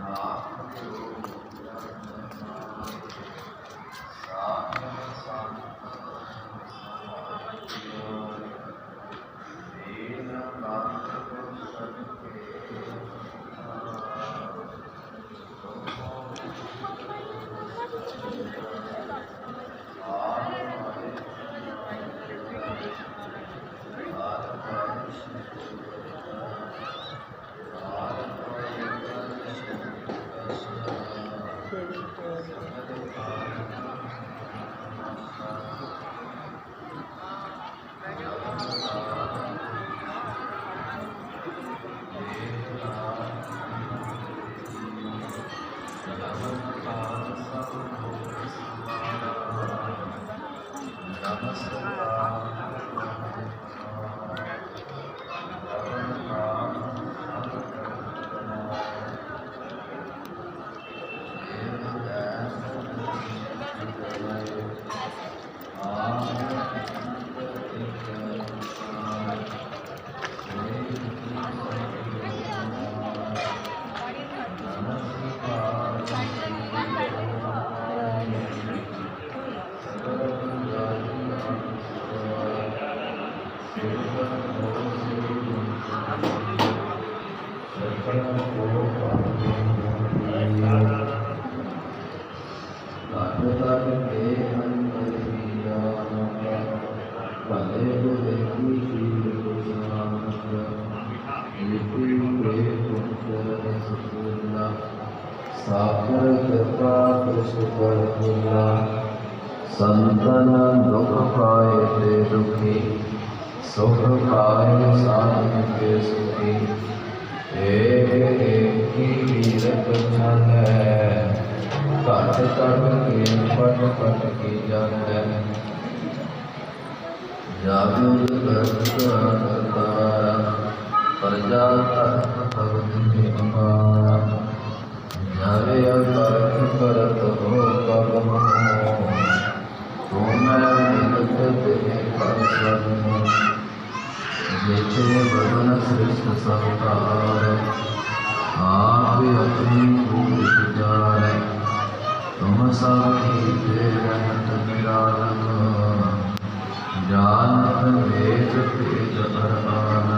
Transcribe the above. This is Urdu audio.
あ سنتن دکھ سخفائے سانے کے سکین ایک ایک کی بیرت چند ہے کٹ کٹ کے پٹ پٹ کی جند ہے جاگل کرتا کرتا پر جاتا کرتا کرتا جاوے اکرک کرتا ہو کرتا ہو تو میں ملکت ہے پر سرنا بیٹے بدن سرشت سرکار آپ اپنی خوب شجار تم سب کی بے رحمت ملا لگا جان بیچ پیج ارآنا